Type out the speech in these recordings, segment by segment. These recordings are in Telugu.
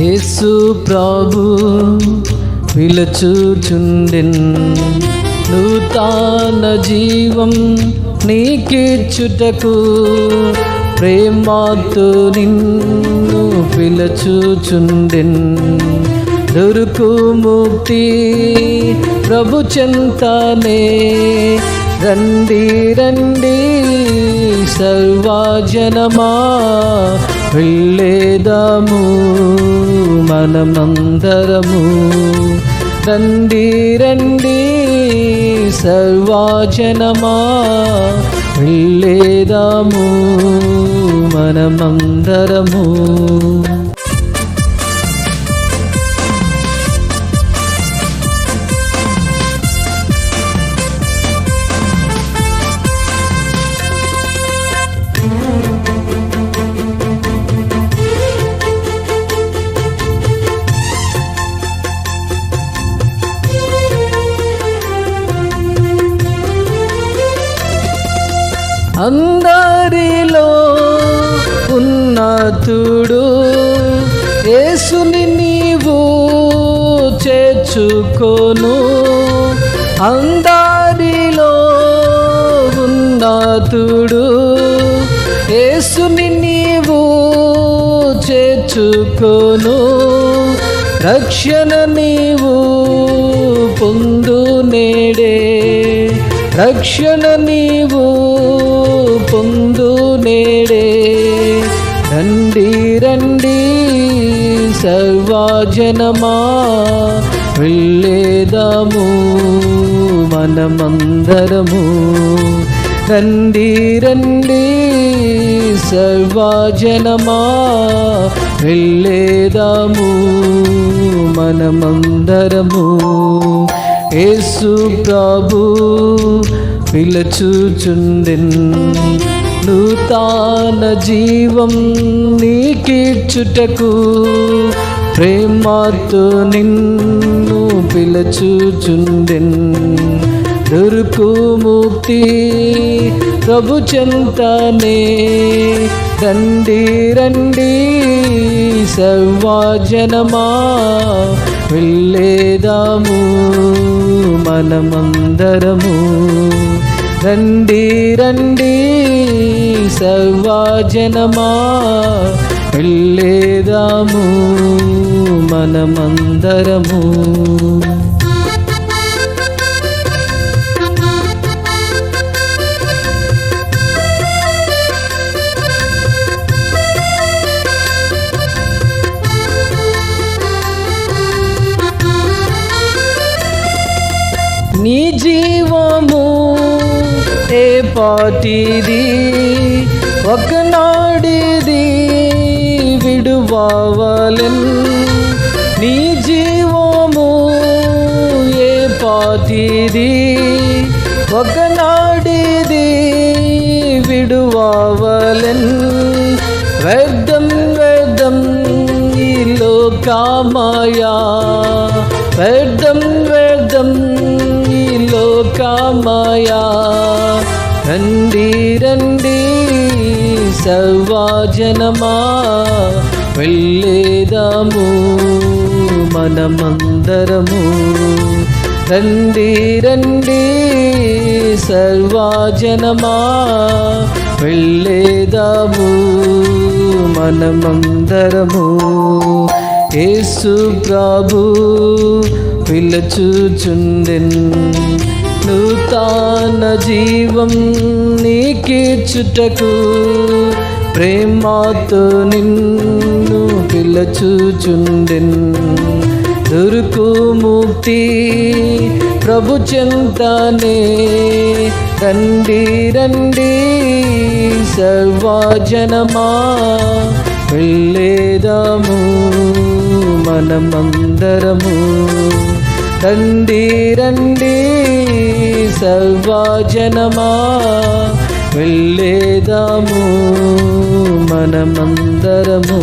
యేసు ప్రభు పిలుచుచుండెన్ నూతన జీవం నీకిచ్చుటకు ప్రేమతో నిన్ను పిలుచుచుండెన్ దొరుకు ముక్తి ప్రభు చెంతనే రండి రండి సర్వజనమా వెళ్ళేదాము మనమందరము. రండి రండి సర్వజనమా వెళ్ళేదాము మనమందరము. అందరిలో ఉన్నతుడు యేసుని నీవు చేర్చుకోను. అందారిలో ఉన్నతుడు యేసుని నీవు చేర్చుకోను. రక్షణ నీవు పొందు నేడే. రక్షణ నీవు ముందు నేడే. రండి రండి సర్వజనమా. వెళ్ళేదాము మనమందరము. రండి రండి సర్వజనమా. వెళ్ళేదాము మనమందరము. యేసు ప్రభు పిలచుచుండిన్ నూతన జీవం నీకిచ్చుటకు ప్రేమతో నిన్ను పిలచుచుండిన్ దొరుకు ముక్తి ప్రభు చెంతనే రండి రండి సర్వజనమా వెళ్ళేదాము మనమందరము. రండి రండి సర్వజనమా? వెళ్ళేదాము మనమందరము. పాటిది ఒకనాడిది విడువలెన్ నీ జీవము ఏ పాటిది ఒకనాడిది విడువలెన్ వ్యర్థం వ్యర్థం ఈ లోకమాయా వ్యర్థం వ్యర్థం ఈ లోకమాయా రండి రండి సర్వాజనమా వెళ్ళేదాము మనమందరము. రండి రండి సర్వాజనమా వెళ్ళేదాము మనమందరము. యేసు ప్రభు పిలచుచుండెన్ నూతన జీవం నీకిచ్చుటకు ప్రేమతో నిన్ను పిలచుచుండెన్. దొరుకు ముక్తి ప్రభు చింతనే. రండి రండి సర్వజనమా వెళ్ళేదాము మనమందరము. రండి రండి సర్వజనమా వెళ్ళేదాము మనమందరము.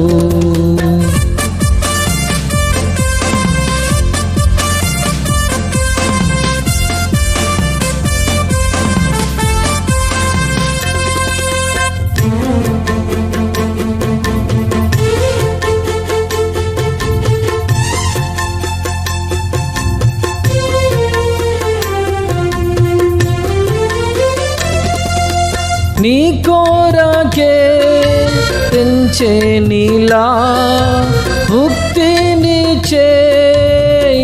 నీ కోరకే తెంచే నీలా ముక్తినిచే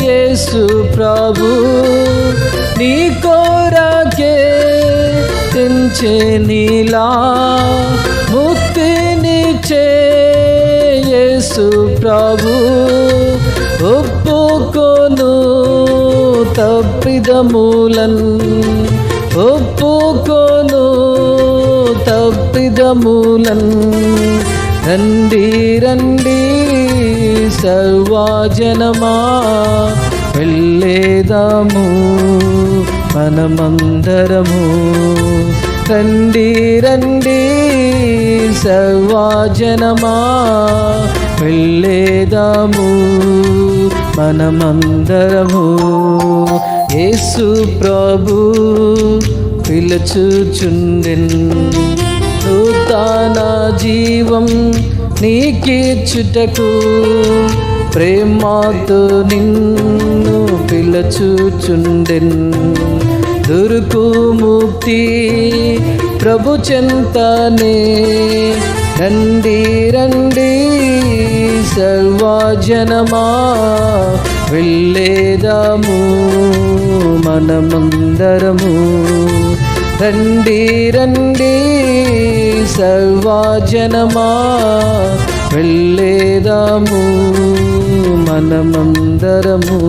యేసు ప్రభు. నీ కోరకే తెంచే నీలా ముక్తినిచే యేసు ప్రభు. ఒప్పుకోను తప్పిదమూలన్ ఒప్పుకోను తప్పిదమూలన్ రండి రండి సర్వాజనమా వెళ్ళేదాము మనమందరము. రండి రండి సర్వాజనమా వెళ్ళేదాము మనమందరము. యేసు ప్రభు పిలుచుచుండెన్. నూతన జీవం నీకిచ్చుటకు ప్రేమతో నిన్ను పిలచుచుండెన్. దొరుకు ముక్తి ప్రభు చెంతనే. రండి రండి సర్వజనమా వెళ్ళేదాము మనమందరము. రండి రండి సర్వజనమా వెళ్ళేదాము మనమందరము.